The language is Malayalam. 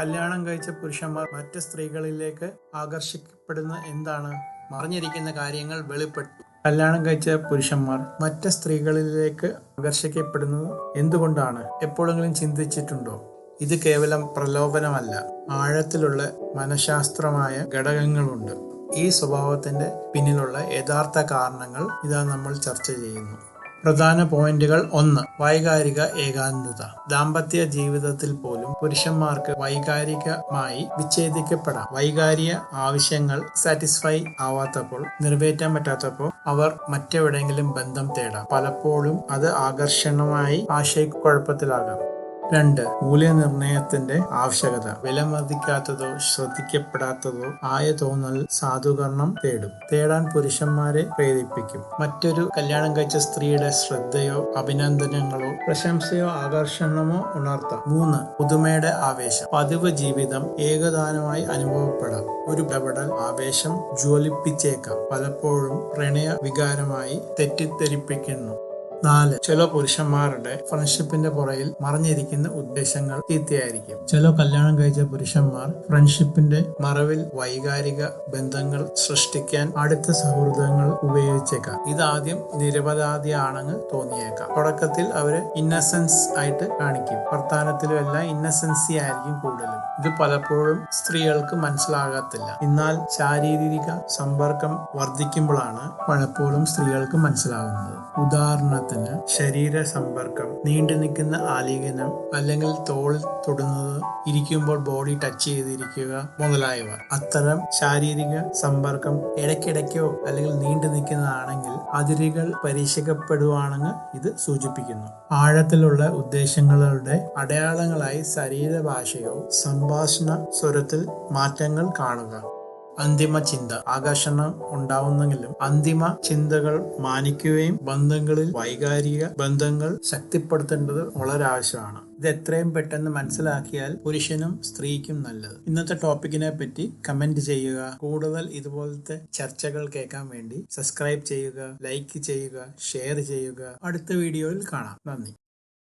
കല്യാണം കഴിച്ച പുരുഷന്മാർ മറ്റ് സ്ത്രീകളിലേക്ക് ആകർഷിക്കപ്പെടുന്ന എന്താണ്? മറിഞ്ഞിരിക്കുന്ന കാര്യങ്ങൾ വെളിപ്പെട്ടു. കല്യാണം കഴിച്ച പുരുഷന്മാർ മറ്റ് സ്ത്രീകളിലേക്ക് ആകർഷിക്കപ്പെടുന്നത് എന്തുകൊണ്ടാണ്? എപ്പോഴെങ്കിലും ചിന്തിച്ചിട്ടുണ്ടോ? ഇത് കേവലം പ്രലോഭനമല്ല. ആഴത്തിലുള്ള മനഃശാസ്ത്രമായ ഘടകങ്ങളുണ്ട്. ഈ സ്വഭാവത്തിന്റെ പിന്നിലുള്ള യഥാർത്ഥ കാരണങ്ങൾ ഇതാ നമ്മൾ ചർച്ച ചെയ്യുന്നു. പ്രധാന പോയിന്റുകൾ ഒന്ന് വൈകാരിക ഏകാന്തത. ദാമ്പത്യ ജീവിതത്തിൽ പോലും പുരുഷന്മാർക്ക് വൈകാരികമായി വിച്ഛേദിക്കപ്പെടാം. വൈകാരിക ആവശ്യങ്ങൾ സാറ്റിസ്ഫൈ ആവാത്തപ്പോൾ നിറവേറ്റാൻ പറ്റാത്തപ്പോൾ അവർ മറ്റെവിടെയെങ്കിലും ബന്ധം തേടാം. പലപ്പോഴും അത് ആകർഷണമായി ആശയക്കുഴപ്പത്തിലാകാം. രണ്ട് മൂല്യനിർണയത്തിന്റെ ആവശ്യകത. വിലമതിക്കാത്തതോ ശ്രദ്ധിക്കപ്പെടാത്തതോ ആയ തോന്നൽ സാധൂകരണം തേടും. തേടാൻ പുരുഷന്മാരെ പ്രേരിപ്പിക്കും. മറ്റൊരു കല്യാണം കഴിച്ച സ്ത്രീയുടെ ശ്രദ്ധയോ അഭിനന്ദനങ്ങളോ പ്രശംസയോ ആകർഷണമോ ഉണർത്താം. മൂന്ന് പുതുമയുടെ ആവേശം. പതിവ് ജീവിതം ഏകദാനമായി അനുഭവപ്പെടാം. ഒരു ഇടപെടൽ ആവേശം ജ്വലിപ്പിച്ചേക്കാം. പലപ്പോഴും പ്രണയ വികാരമായി തെറ്റിദ്ധരിപ്പിക്കുന്നു. നാല് ചില പുരുഷന്മാരുടെ ഫ്രണ്ട്ഷിപ്പിന്റെ പുറയിൽ മറിഞ്ഞിരിക്കുന്ന ഉദ്ദേശങ്ങൾ തീർത്തിയായിരിക്കും ചില കല്യാണം കഴിച്ച പുരുഷന്മാർ ഫ്രണ്ട്ഷിപ്പിന്റെ മറവിൽ വൈകാരിക ബന്ധങ്ങൾ സൃഷ്ടിക്കാൻ അടുത്ത സൗഹൃദങ്ങൾ ഉപയോഗിച്ചേക്കാം. ഇതാദ്യം നിരപരാധിയാണെന്ന് തോന്നിയേക്കാം. തുടക്കത്തിൽ അവർ ഇന്നസെൻസ് ആയിട്ട് കാണിക്കും. വർത്താനത്തിലും എല്ലാം ഇന്നസെൻസി ആയിരിക്കും കൂടുതലും. ഇത് പലപ്പോഴും സ്ത്രീകൾക്ക് മനസ്സിലാകത്തില്ല. എന്നാൽ ശാരീരിക സമ്പർക്കം വർദ്ധിക്കുമ്പോഴാണ് പലപ്പോഴും സ്ത്രീകൾക്ക് മനസ്സിലാകുന്നത് ഉദാഹരണത്തിന് ശരീര സമ്പർക്കം നീണ്ടു നിൽക്കുന്ന ആലിംഗനം അല്ലെങ്കിൽ തോൾ തൊടുന്നത് ഇരിക്കുമ്പോൾ ബോഡി ടച്ച് ചെയ്തിരിക്കുക മുതലായവ. അത്തരം ശാരീരിക സമ്പർക്കം ഇടയ്ക്കിടയ്ക്കോ അല്ലെങ്കിൽ നീണ്ടു നിൽക്കുന്നതാണെങ്കിൽ അതിരുകൾ പരീക്ഷിക്കപ്പെടുവാണെന്ന് ഇത് സൂചിപ്പിക്കുന്നു. ആഴത്തിലുള്ള ഉദ്ദേശങ്ങളുടെ അടയാളങ്ങളായി ശരീരഭാഷയോ സംഭാഷണ സ്വരത്തിൽ മാറ്റങ്ങൾ കാണുക. അന്തിമ ചിന്ത. ആകർഷണം ഉണ്ടാവുന്നെങ്കിലും അന്തിമ ചിന്തകൾ മാനിക്കുകയും ബന്ധങ്ങളിൽ വൈകാരിക ബന്ധങ്ങൾ ശക്തിപ്പെടുത്തേണ്ടത് വളരെ ആവശ്യമാണ് ഇത് എത്രയും പെട്ടെന്ന് മനസ്സിലാക്കിയാൽ പുരുഷനും സ്ത്രീക്കും നല്ലത്. ഇന്നത്തെ ടോപ്പിക്കിനെ പറ്റി കമന്റ് ചെയ്യുക. കൂടുതൽ ഇതുപോലത്തെ ചർച്ചകൾ കേൾക്കാൻ വേണ്ടി സബ്സ്ക്രൈബ് ചെയ്യുക ലൈക്ക് ചെയ്യുക ഷെയർ ചെയ്യുക. അടുത്ത വീഡിയോയിൽ കാണാം. നന്ദി.